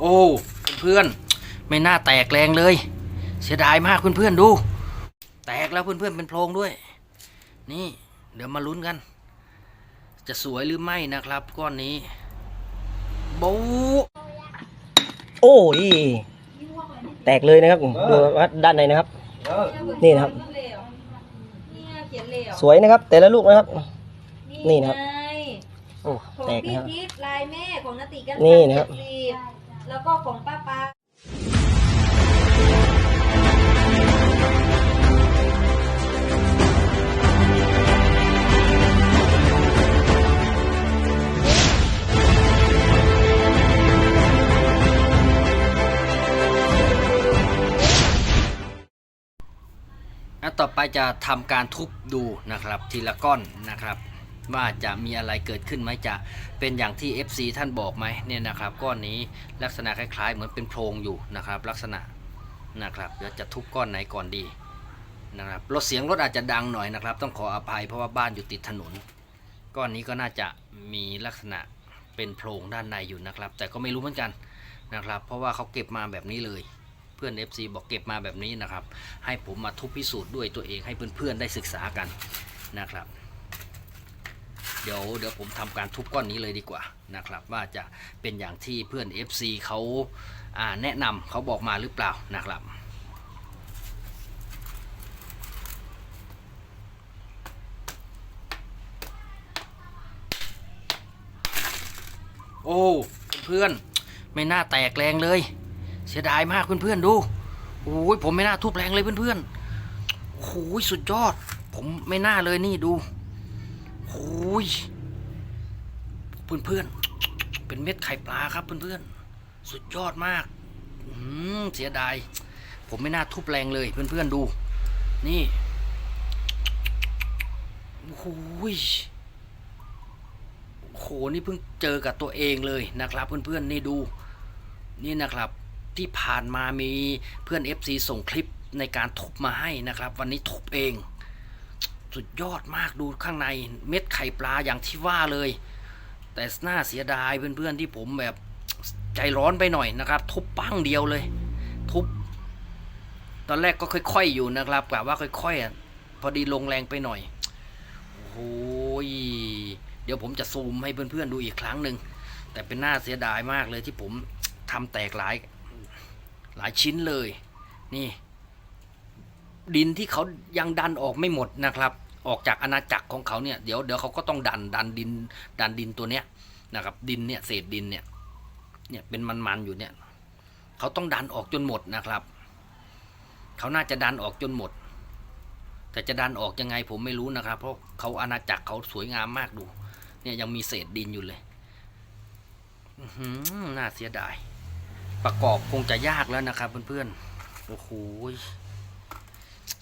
โอ้เพื่อนๆไม่น่าแตกแรงเลย เสียดายมากเพื่อนๆดู แตกแล้วเพื่อนๆเป็นโพรงด้วย นี่ เดี๋ยวมาลุ้นกัน จะสวยหรือไม่นะครับ ก้อนนี้บูโอ้ยแตกเลยนะครับดูว่าด้านในนะครับ นี่นะครับเนี่ยเขียนเหลวสวยนะครับ แต่ละลูกนะครับ นี่นะครับไงโอ้ของแตกพี่นะครับทิพย์ลายแม่ของนติกันนี่นะครับเจ็ดสิ แล้วก็ของป้าปาอะต่อไปจะทำการทุบดูนะครับทีละก้อนนะครับ ว่าจะมีอะไรเกิดขึ้นไหมจะเป็นอย่างที่ FC ท่านบอกไหมเนี่ยนะครับ ก้อนนี้ลักษณะคล้ายๆ เหมือนเป็นโพรงอยู่นะครับ ลักษณะนะครับเดี๋ยวจะทุบก้อนไหนก่อนดีนะครับรถเสียงรถอาจจะดังหน่อยนะครับ ต้องขออภัยเพราะว่าบ้านอยู่ติดถนน ก้อนนี้ก็น่าจะมีลักษณะเป็นโพรงด้านในอยู่นะครับ แต่ก็ไม่รู้เหมือนกันนะครับ เพราะว่าเขาเก็บมาแบบนี้เลย เพื่อน FC บอกเก็บมาแบบนี้นะครับ ให้ผมมาทุบพิสูจน์ด้วยตัวเองให้เพื่อนๆได้ศึกษากันนะครับ เดี๋ยวเดี๋ยวผมทำการทุบก้อนนี้เลยดีกว่านะครับ ว่าจะเป็นอย่างที่เพื่อน FC เขาอ่าแนะนำเขาบอกมาหรือเปล่านะครับโอ้เพื่อนๆไม่น่าแตกแรงเลย เสียดายมากเพื่อนๆดูโอ้ยผมไม่น่าทุบแรงเลยเพื่อนๆโอ้ยสุดยอด ผมไม่น่าเลยนี่ดู อ้ยเพื่อนๆเป็นเม็ดไข่ปลาครับเพื่อนๆสุดยอดมากอืมเสียดาย ผมไม่น่าทุบแรงเลยเพื่อนๆดู นี่โอ้ยโอ้โหนี่เพิ่งเจอกับตัวเองเลยนะครับเพื่อนๆนี่ดู นี่นะครับที่ผ่านมามีเพื่อน FC ส่งคลิปในการทุบมาให้นะครับ วันนี้ทุบเอง สุดยอดมากดูข้างในเม็ดไข่ปลาอย่างที่ว่าเลย แต่น่าเสียดายเพื่อนๆที่ผมแบบใจร้อนไปหน่อยนะครับ ทุบปั้งเดียวเลย ทุบ ตอนแรกก็ค่อยๆอยู่นะครับกะว่าค่อยๆพอดีลงแรงไปหน่อยโอ้ยเดี๋ยวผมจะซูมให้เพื่อนๆดูอีกครั้งหนึ่งแต่เป็นหน้าเสียดายมากเลยที่ผมทำแตกหลายหลายชิ้นเลย นี่ ดินที่เขายังดันออกไม่หมดนะครับ ออกจากอาณาจักรของเขาเนี่ยเดี๋ยวเดี๋ยวเขาก็ต้องดันดันดินดันดินตัวเนี้ยนะครับดินเนี่ยเศษดินเนี่ยเนี่ยเป็นมันๆอยู่เนี่ยเขาต้องดันออกจนหมดนะครับ เขาน่าจะดันออกจนหมด แต่จะดันออกยังไงผมไม่รู้นะครับ เพราะเขาอาณาจักรเขาสวยงามมากดู เนี่ยยังมีเศษดินอยู่เลยอื้อหือน่าเสียดาย ประกอบคงจะยากแล้วนะครับเพื่อนๆ โอ้โห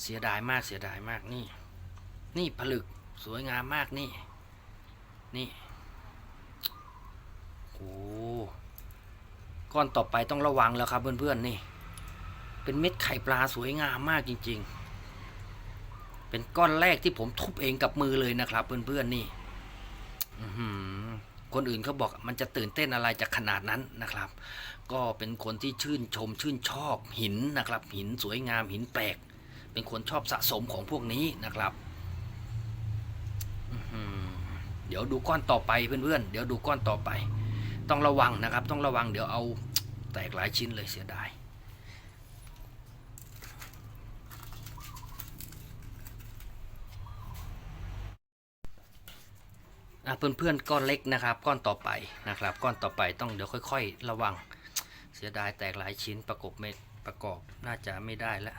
เสียดายมากเสียดายมากนี่ นี่ผลึกสวยงามมากนี่ นี่โอ้ก้อนต่อไปต้องระวังแล้วครับเพื่อนๆนี่ เป็นเม็ดไข่ปลาสวยงามมากจริง ๆ เป็นก้อนแรกที่ผมทุบเองกับมือเลยนะครับเพื่อนๆนี่คนอื่นเขาบอกมันจะตื่นเต้นอะไรจากขนาดนั้นนะครับ ก็เป็นคนที่ชื่นชมชื่นชอบหินนะครับ หินสวยงามหินแปลก เป็นคนชอบสะสมของพวกนี้นะครับอื้อหือเดี๋ยวดูก้อนต่อไปเพื่อนๆเดี๋ยวดูก้อนต่อไป ต้องระวังนะครับ ต้องระวังเดี๋ยวเอาแตกหลายชิ้นเลยเสียดายอะเพื่อนๆก้อนเล็กนะครับก้อนต่อไปนะครับ ก้อนต่อไปต้องเดี๋ยวค่อย ๆ ระวัง เสียดายแตกหลายชิ้นประกบไม่ประกอบน่าจะไม่ได้แล้ว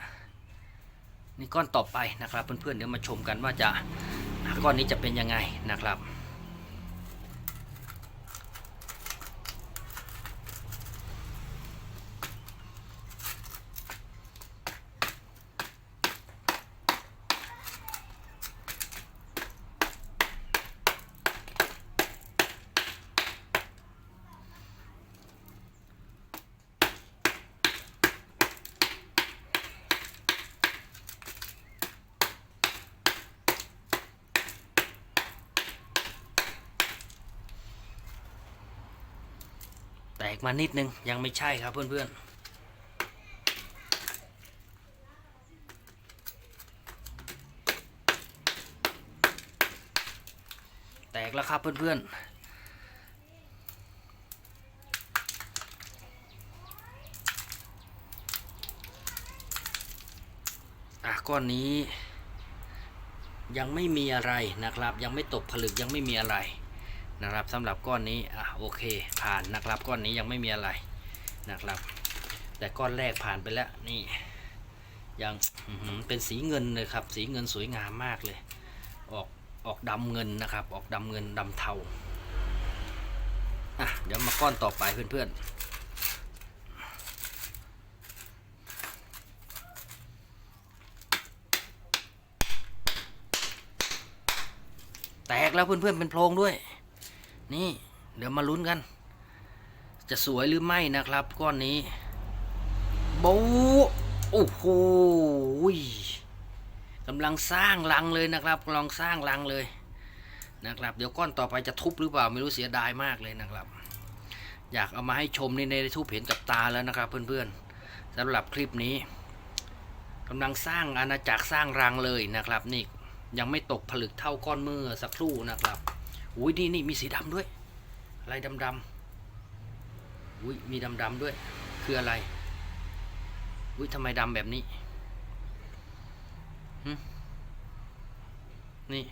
นี่ก้อนต่อไปนะครับ เพื่อนๆเดี๋ยวมาชมกันว่าจะก้อนนี้จะเป็นยังไงนะครับ มานิดนึงยังไม่ใช่ครับเพื่อนๆแตกแล้วครับเพื่อนๆอะก้อนนี้ ยังไม่มีอะไรนะครับ ยังไม่ตกผลึกยังไม่มีอะไร นะครับสำหรับก้อนนี้อะโอเคผ่านนะครับก้อนนี้ยังไม่มีอะไรนะครับ แต่ก้อนแรกผ่านไปแล้วนี่ยังเป็นสีเงินเลยครับ สีเงินสวยงามมากเลย ออกออกดำเงินนะครับ ออกดำเงินดำเทาอะเดี๋ยวมาก้อนต่อไปเพื่อนๆแตกแล้วเพื่อนๆเป็นโพรงด้วย นี่ เดี๋ยวมาลุ้นกัน จะสวยหรือไม่นะครับ ก้อนนี้บูโอ้โหกำลังสร้างรังเลยนะครับกำลังสร้างรังเลยนะครับ เดี๋ยวก้อนต่อไปจะทุบหรือเปล่าไม่รู้เสียดายมากเลยนะครับ อยากเอามาให้ชมนี่ในทุบเห็นกับตาแล้วนะครับเพื่อนๆสำหรับคลิปนี้กำลังสร้างอาณาจักรสร้างรังเลยนะครับ นี่ยังไม่ตกผลึกเท่าก้อนเมื่อสักครู่นะครับ อุ้ยนี่นี่มีสีดำด้วย อะไรดำดำๆอุ้ยมีดำดำๆด้วย คืออะไร อุ้ยทำไมดำแบบนี้หึนี่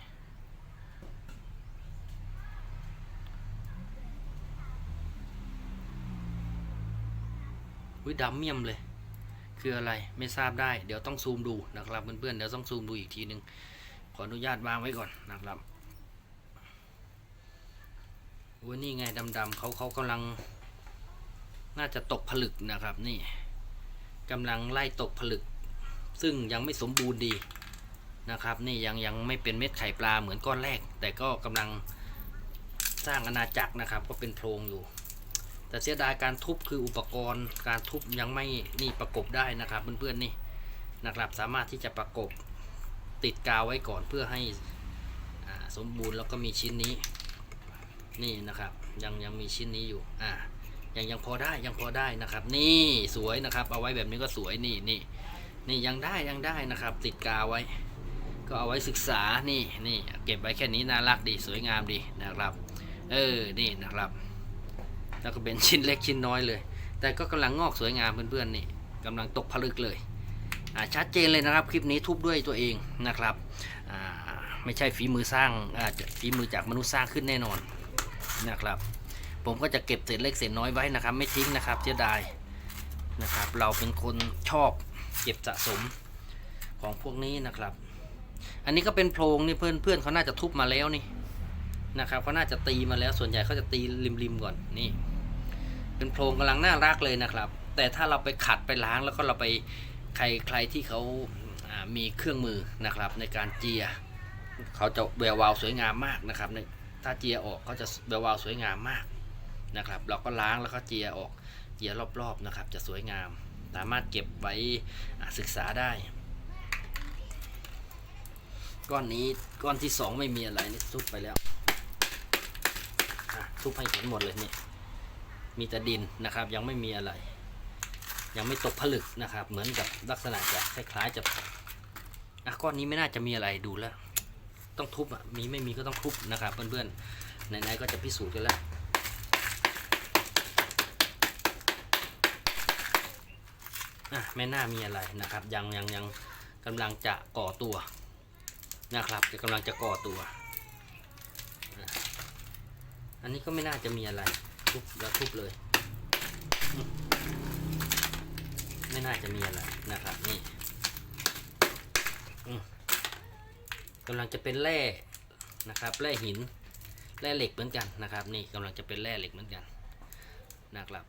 อุ้ยดำเมี่ยมเลย คืออะไรไม่ทราบได้ เดี๋ยวต้องซูมดูนะครับเพื่อนๆเดี๋ยวต้องซูมดูอีกทีหนึ่งขออนุญาตวางไว้ก่อนนะครับ วันนี่ไงดำๆเขาเขากำลัง น่าจะตกผลึกนะครับนี่กำลังไล่ตกผลึก ซึ่งยังไม่สมบูรณ์ดีนะครับ นี่ยังยังไม่เป็นเม็ดไข่ปลาเหมือนก้อนแรก แต่ก็กำลังสร้างอาณาจักรนะครับ ก็เป็นโพรงอยู่ แต่เสียดายการทุบคืออุปกรณ์ การทุบยังไม่นี่ประกบได้นะครับเพื่อนๆนี่นะครับสามารถที่จะประกบติดกาวไว้ก่อนเพื่อให้สมบูรณ์แล้วก็มีชิ้นนี้ นี่นะครับ ยังยังมีชิ้นนี้อยู่ อ่ายังยังพอได้ยังพอได้นะครับ นี่สวยนะครับ เอาไว้แบบนี้ก็สวยนี่นี่นี่ยังได้ยังได้นะครับ ติดกาไว้ ก็เอาไว้ศึกษานี่นี่เก็บไว้แค่นี้น่ารักดีสวยงามดีนะครับ เออนี่นะครับ แล้วก็เป็นชิ้นเล็กชิ้นน้อยเลย แต่ก็กำลังงอกสวยงามเพื่อนๆนี่กำลังตกผลึกเลยอ่าชัดเจนเลยนะครับ คลิปนี้ทุบด้วยตัวเองนะครับอ่าไม่ใช่ฝีมือสร้างอ่าฝีมือจากมนุษย์สร้างขึ้นแน่นอน นะครับ ผมก็จะเก็บเศษเล็กเศษน้อยไว้นะครับ ไม่ทิ้งนะครับเสียดายนะครับ เราเป็นคนชอบเก็บสะสมของพวกนี้นะครับ อันนี้ก็เป็นโพรงนี่เพื่อนเพื่อนเขาน่าจะทุบมาแล้วนี่นะครับเขาน่าจะตีมาแล้วส่วนใหญ่เขาจะตีริมๆก่อนนี่ เป็นโพรงกำลังน่ารักเลยนะครับ แต่ถ้าเราไปขัดไปล้างแล้วก็เราไปใครใครที่เขาามีเครื่องมือนะครับในการเจียเขาจะแวววาวสวยงามมากนะครับใน ถ้าเจียออกเขาจะแวววาวสวยงามมากนะครับ เราก็ล้างแล้วก็เจียออกเจียรอบๆนะครับ จะสวยงาม สามารถเก็บไว้ศึกษาได้ ก้อนนี้ก้อนที่สองไม่มีอะไรนี่ทุบไปแล้วทุบให้เห็นหมดเลยนี่มีแต่ดินนะครับ ยังไม่มีอะไร ยังไม่ตกผลึกนะครับ เหมือนกับลักษณะจะคล้ายๆจะอะก้อนนี้ไม่น่าจะมีอะไรดูแล้ว ต้องทุบอะมีไม่มีก็ต้องทุบนะครับเพื่อนๆไหนๆก็จะพิสูจน์กันแล้วอะไม่น่ามีอะไรนะครับ ยังยังยังกำลังจะก่อตัวนะครับจะกำลังจะก่อตัว อันนี้ก็ไม่น่าจะมีอะไรทุบแล้วทุบเลย ไม่น่าจะมีอะไรนะครับนี่อื กำลังจะเป็นแร่นะครับแร่หินแร่เหล็กเหมือนกันนะครับ นี่กำลังจะเป็นแร่เหล็กเหมือนกันนะครับ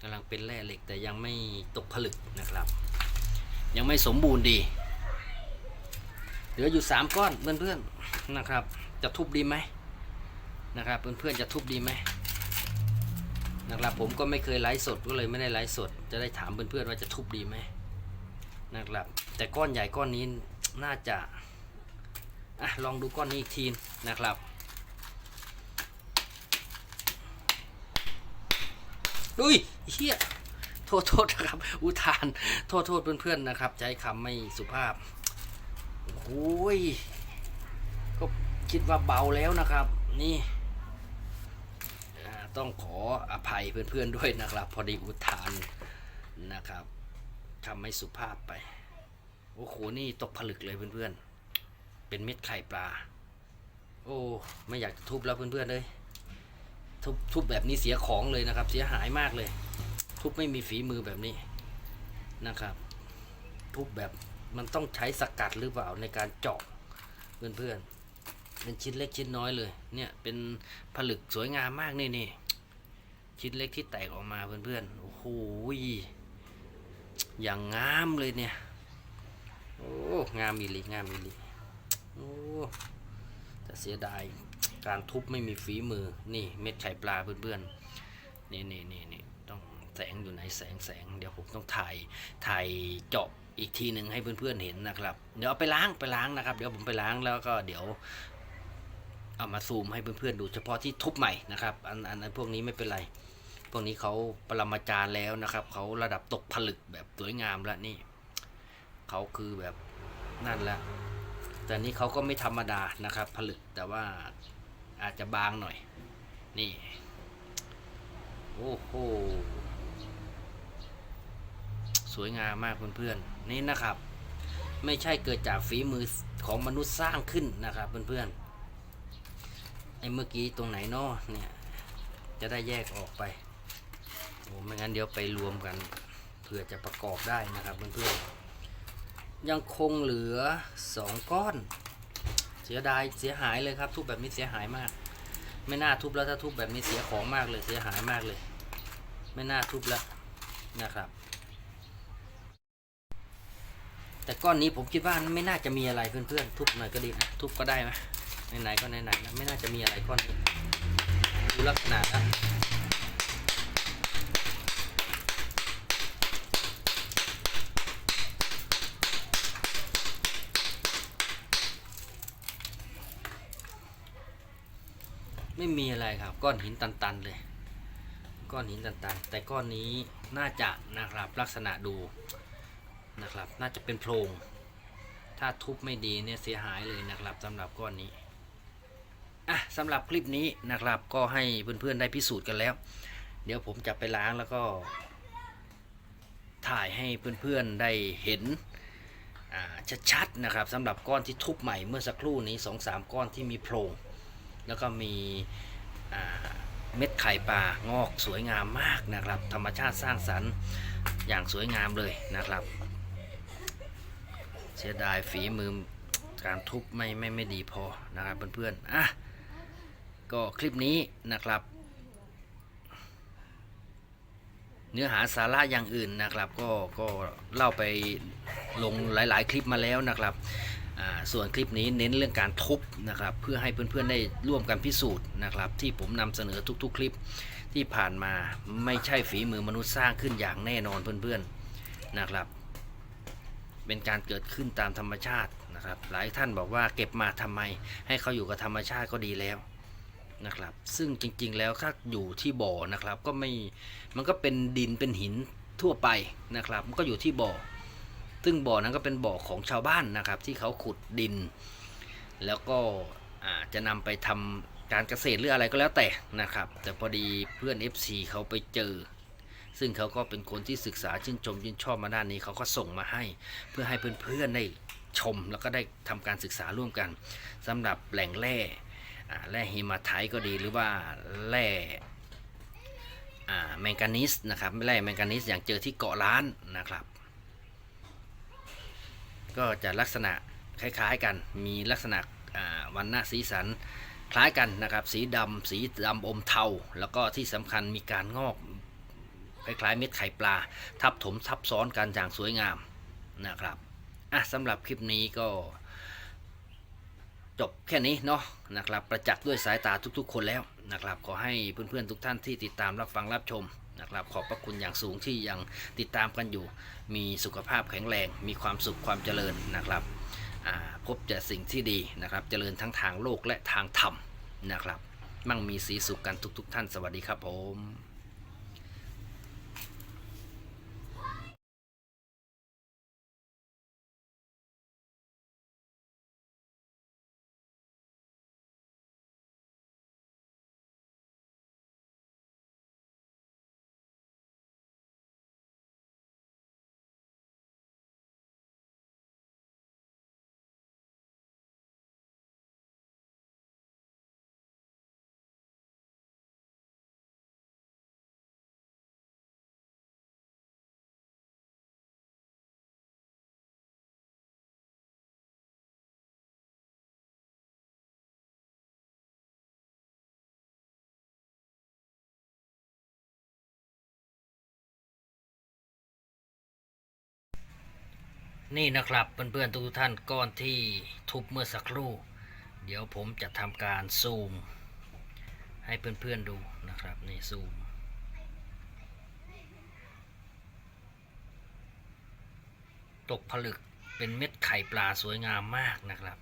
กำลังเป็นแร่เหล็กแต่ยังไม่ตกผลึกนะครับ ยังไม่สมบูรณ์ดีเหลืออยู่สามก้อนเพื่อนๆนะครับ จะทุบดีไหมนะครับเพื่อนๆจะทุบดีไหมนะครับผมก็ไม่เคยไลฟ์สดก็เลยไม่ได้ไลฟ์สด จะได้ถามเพื่อนๆว่าจะทุบดีไหม นะครับ แต่ก้อนใหญ่ก้อนนี้น่าจะอะลองดูก้อนนี้อีกทีนะครับอุ้ยเฮียโทษโทษนะครับ อุทาน โทษโทษเพื่อนๆนะครับ ใช้คำไม่สุภาพโอ้ยก็คิดว่าเบาแล้วนะครับ นี่ต้องขออภัยเพื่อนๆด้วยนะครับ พอดีอุทานนะครับ คำไม่สุภาพไป โอ้โห นี่ตกผลึกเลยเพื่อนๆ เป็นเม็ดไข่ปลา โอ้ ไม่อยากจะทุบแล้วเพื่อนๆเลยทุบทุบแบบนี้เสียของเลยนะครับ เสียหายมากเลย ทุบไม่มีฝีมือแบบนี้นะครับ ทุบแบบมันต้องใช้สกัดหรือเปล่าในการเจาะเพื่อนๆ เป็นชิ้นเล็กชิ้นน้อยเลย เนี่ยเป็นผลึกสวยงามมากนี่นี่ชิ้นเล็กที่แตกออกมาเพื่อนๆ โอ้โห อย่างงามเลยเนี่ย โอ้ งามมิลิงามมิลิโอ้แต่เสียดาย การทุบไม่มีฝีมือ นี่เม็ดไข่ปลาเพื่อนๆ นี่นี่นี่นี่ต้องแสงอยู่ไหนแสงแสง เดี๋ยวผมต้องถ่าย ถ่ายเจาะอีกทีหนึ่งให้เพื่อนๆเห็นนะครับ เดี๋ยวเอาไปล้างไปล้างนะครับ เดี๋ยวผมไปล้างแล้วก็เดี๋ยวเอามาซูมให้เพื่อนๆดูเฉพาะที่ทุบใหม่นะครับ อันอันอันพวกนี้ไม่เป็นไร วกนี้เขาปรมาจารย์แล้วนะครับเขาระดับตกผลึกแบบสวยงามแล้วนี่เขาคือแบบนั่นแหละแต่นี้เขาก็ไม่ธรรมดานะครับ ผลึกแต่ว่าอาจจะบางหน่อย นี่ โอ้โหสวยงามมากเพื่อนๆนี่นะครับ ไม่ใช่เกิดจากฝีมือของมนุษย์สร้างขึ้นนะครับเพื่อนๆไอ้เมื่อกี้ตรงไหนเนาะเนี่ย จะได้แยกออกไป โอ้ไม่งั้นเดี๋ยวไปรวมกันเพื่อจะประกอบได้นะครับเพื่อนๆยังคงเหลือสองก้อน เสียดายเสียหายเลยครับ ทุบแบบนี้เสียหายมาก ไม่น่าทุบแล้วถ้าทุบแบบนี้เสียของมากเลยเสียหายมากเลย ไม่น่าทุบแล้วนะครับ แต่ก้อนนี้ผมคิดว่าไม่น่าจะมีอะไรเพื่อนๆทุบหน่อยก็ดีนะทุบก็ได้ไหมไหนๆก็ไหนๆนะไม่น่าจะมีอะไรก้อนนี้ดูลักษณะนะ ไม่มีอะไรครับ ก้อนหินตันๆเลย ก้อนหินตันๆ แต่ก้อนนี้น่าจะนะครับลักษณะดูนะครับ น่าจะเป็นโพรงถ้าทุบไม่ดีเนี่ยเสียหายเลยนะครับสำหรับก้อนนี้อะสำหรับคลิปนี้นะครับ ก็ให้เพื่อนๆได้พิสูจน์กันแล้ว เดี๋ยวผมจะไปล้างแล้วก็ ถ่ายให้เพื่อนๆได้เห็นชัดๆนะครับสำหรับก้อนที่ทุบใหม่เมื่อสักครู่นี้2อสามก้อนที่มีโพรง แล้วก็มีเม็ดไข่ปลางอกสวยงามมากนะครับ ธรรมชาติสร้างสรรค์อย่างสวยงามเลยนะครับ เสียดายฝีมือการทุบไม่ไม่ไม่ดีพอนะครับเพื่อนๆอะก็คลิปนี้นะครับ เนื้อหาสาระอย่างอื่นนะครับ ก็ก็เล่าไปลงหลาย ๆ คลิปมาแล้วนะครับ ส่วนคลิปนี้เน้นเรื่องการทุบนะครับเพื่อให้เพื่อนๆได้ร่วมกันพิสูจน์นะครับที่ผมนำเสนอทุกๆ คลิปที่ผ่านมาไม่ใช่ฝีมือมนุษย์สร้างขึ้นอย่างแน่นอนเพื่อนๆนะครับ เป็นการเกิดขึ้นตามธรรมชาตินะครับ หลายท่านบอกว่าเก็บมาทำไม ให้เขาอยู่กับธรรมชาติก็ดีแล้วนะครับ ซึ่งจริงๆแล้วถ้าอยู่ที่บ่อนะครับก็ไม่มันก็เป็นดินเป็นหินทั่วไปนะครับ มันก็อยู่ที่บ่อ ซึ่งบ่อนั้นก็เป็นบ่อของชาวบ้านนะครับ ที่เขาขุดดิน แล้วก็จะนำไปทำการเกษตรหรืออะไรก็แล้วแต่นะครับ แต่พอดีเพื่อน FC เขาไปเจอ ซึ่งเขาก็เป็นคนที่ศึกษาชื่นชมชื่นชอบมาด้านนี้เขาก็ส่งมาให้ เพื่อให้เพื่อนๆได้ชมแล้วก็ได้ทำการศึกษาร่วมกันสำหรับแหล่งแร่แร่ฮิมาไทต์ก็ดีหรือว่าแร่แมงกานีสนะครับแร่แมงกานีสอย่างเจอที่เกาะล้านนะครับ ก็จะลักษณะคล้ายๆกัน มีลักษณะวันหน้าสีสันคล้ายกันนะครับ สีดำสีดำอมเทา แล้วก็ที่สำคัญมีการงอกคล้ายๆเม็ดไข่ปลา ทับถมทับซ้อนกันอย่างสวยงามนะครับอะสำหรับคลิปนี้ก็จบแค่นี้เนาะนะครับ ประจักษ์ด้วยสายตาทุกๆ คนแล้วนะครับ ขอให้เพื่อนๆทุกท่านที่ติดตามรับฟังรับชม นะครับขอบพระคุณอย่างสูงที่ยังติดตามกันอยู่ มีสุขภาพแข็งแรง มีความสุขความเจริญนะครับพบแต่สิ่งที่ดีนะครับ เจริญทั้งทางโลกและทางธรรมนะครับ มั่งมีสีสุขกันทุก ๆ ท่านสวัสดีครับผม นี่นะครับเพื่อนๆทุกท่านก้อนที่ทุบเมื่อสักครู่ เดี๋ยวผมจะทำการซูม ให้เพื่อนๆดูนะครับนี่ซูมตกผลึกเป็นเม็ดไข่ปลาสวยงามมากนะครับ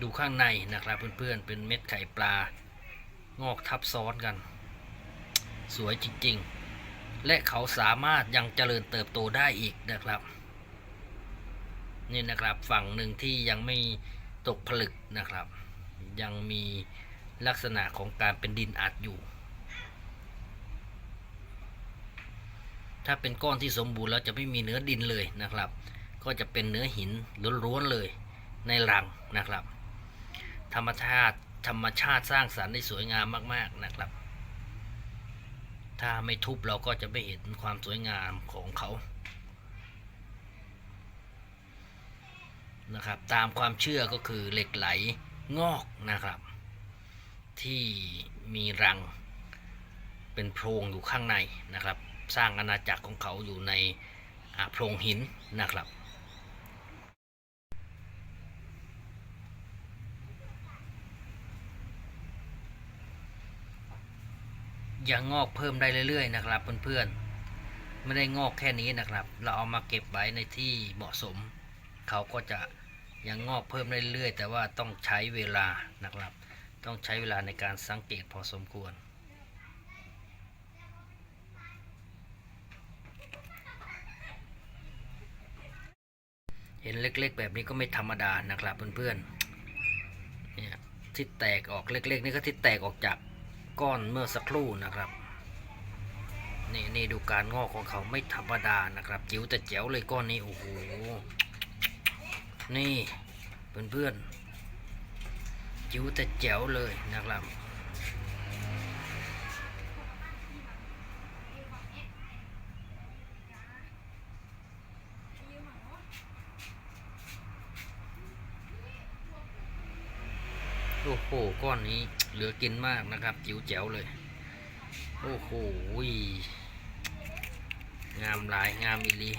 ดูข้างในนะครับเพื่อนๆเป็นเม็ดไข่ปลางอกทับซ้อนกัน สวยจริงๆ และเขาสามารถยังเจริญเติบโตได้อีกนะครับ นี่นะครับฝั่งหนึ่งที่ยังไม่ตกผลึกนะครับ ยังมีลักษณะของการเป็นดินอัดอยู่ ถ้าเป็นก้อนที่สมบูรณ์แล้วจะไม่มีเนื้อดินเลยนะครับ ก็จะเป็นเนื้อหินล้วนๆเลยในรังนะครับ ธรรมชาติธรรมชาติสร้างสรรค์ได้สวยงามมาก ๆนะครับ ถ้าไม่ทุบเราก็จะไม่เห็นความสวยงามของเขา นะครับ ตามความเชื่อก็คือเหล็กไหลงอกนะครับ ที่มีรังเป็นโพรงอยู่ข้างในนะครับ สร้างอาณาจักรของเขาอยู่ในโพรงหินนะครับ ยังงอกเพิ่มได้เรื่อยๆนะครับเพื่อนๆไม่ได้งอกแค่นี้นะครับ เราเอามาเก็บไว้ในที่เหมาะสม เขาก็จะยังงอกเพิ่มได้เรื่อยๆแต่ว่าต้องใช้เวลานะครับ ต้องใช้เวลาในการสังเกตพอสมควรเห็นเล็กๆ แบบนี้ก็ไม่ธรรมดานะครับเพื่อนๆ เนี่ยที่แตกออกเล็กๆ นี่ก็ที่แตกออกจาก ก้อนเมื่อสักครู่นะครับนี่นี่ดูการงอกของเขาไม่ธรรมดานะครับ จิ๋วแต่แจ๋วเลยก้อนนี้โอ้โหนี่เพื่อนๆจิ๋วแต่แจ๋วเลยนะครับ โอ้โหก้อนนี้เหลือกินมากนะครับ จิ๋วแจ๋วเลย โอ้โหงามหลายงามอีหลี